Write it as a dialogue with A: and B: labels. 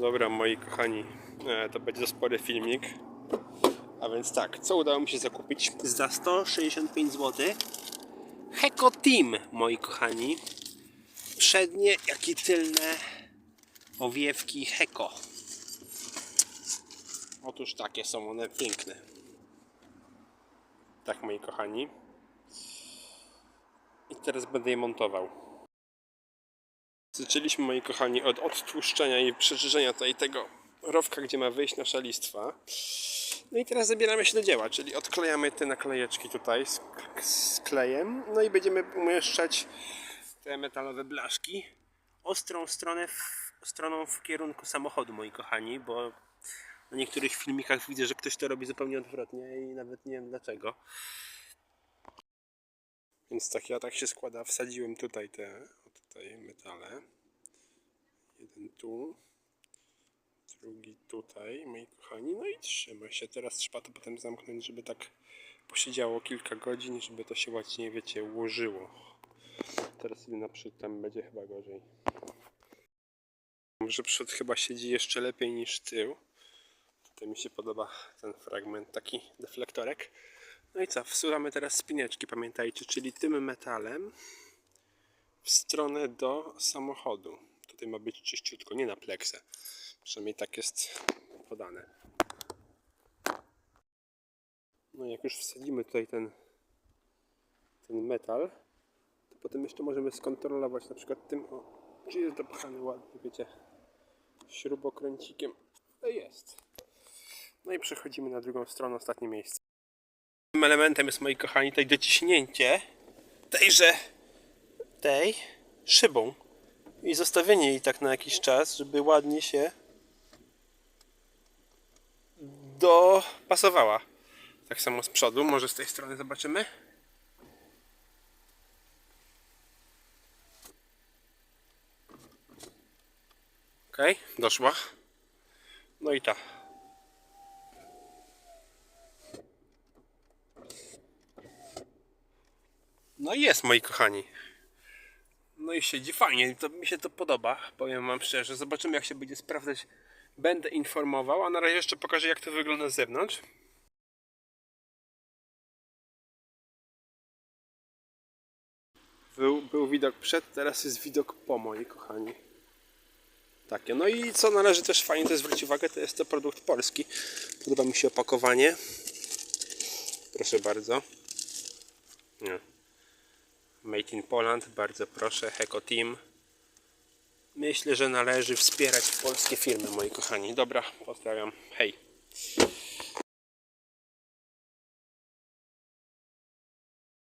A: Dobra, moi kochani, e, to będzie spory filmik. A więc tak, co udało mi się zakupić? Za 165 zł. Heko Team, moi kochani. Przednie, jak i tylne owiewki Heko. Otóż takie są one piękne. Tak, moi kochani. I teraz będę je montował. Zaczęliśmy, moi kochani, od odtłuszczenia i przeżyżenia tutaj tego rowka, gdzie ma wyjść nasza listwa. No i teraz zabieramy się do dzieła, czyli odklejamy te naklejeczki tutaj z, z klejem, no i będziemy umieszczać te metalowe blaszki ostrą stronę w, stroną w kierunku samochodu, moi kochani, bo na niektórych filmikach widzę, że ktoś to robi zupełnie odwrotnie i nawet nie wiem dlaczego. Więc tak, ja tak się składa, wsadziłem tutaj te tutaj metale. Jeden tu, drugi tutaj, moi kochani. No i trzyma się. Teraz trzeba to potem zamknąć, żeby tak posiedziało kilka godzin, żeby to się ładnie, wiecie, ułożyło. Teraz idę naprzód, tam będzie chyba gorzej. Może przód chyba siedzi jeszcze lepiej niż tył. Tutaj mi się podoba ten fragment, taki deflektorek. No i co, wsuwamy teraz spineczki, pamiętajcie, czyli tym metalem w stronę do samochodu. Tutaj ma być czyściutko, nie na pleksę. Przynajmniej tak jest podane. No jak już wsadzimy tutaj ten, ten metal, to potem jeszcze możemy skontrolować na przykład tym, o, czy jest dopchany ładnie, wiecie, śrubokręcikiem. To jest. No i przechodzimy na drugą stronę, ostatnie miejsce. Tym elementem jest, moi kochani, tutaj dociśnięcie tejże tej szybą i zostawienie jej tak na jakiś czas, żeby ładnie się dopasowała. Tak samo z przodu, może z tej strony zobaczymy. Ok, doszła. No i ta. No i jest, moi kochani. No i siedzi fajnie, to mi się to podoba, powiem wam szczerze. Zobaczymy jak się będzie sprawdzać. Będę informował, a na razie jeszcze pokażę jak to wygląda z zewnątrz. Był, był widok przed, teraz jest widok po, moi kochani. Takie. No i co należy też fajnie to zwrócić uwagę, to jest to produkt polski. Podoba mi się opakowanie. Proszę bardzo. Nie. Made in Poland, bardzo proszę, Heko Team. Myślę, że należy wspierać polskie firmy, moi kochani. Dobra, pozdrawiam. Hej.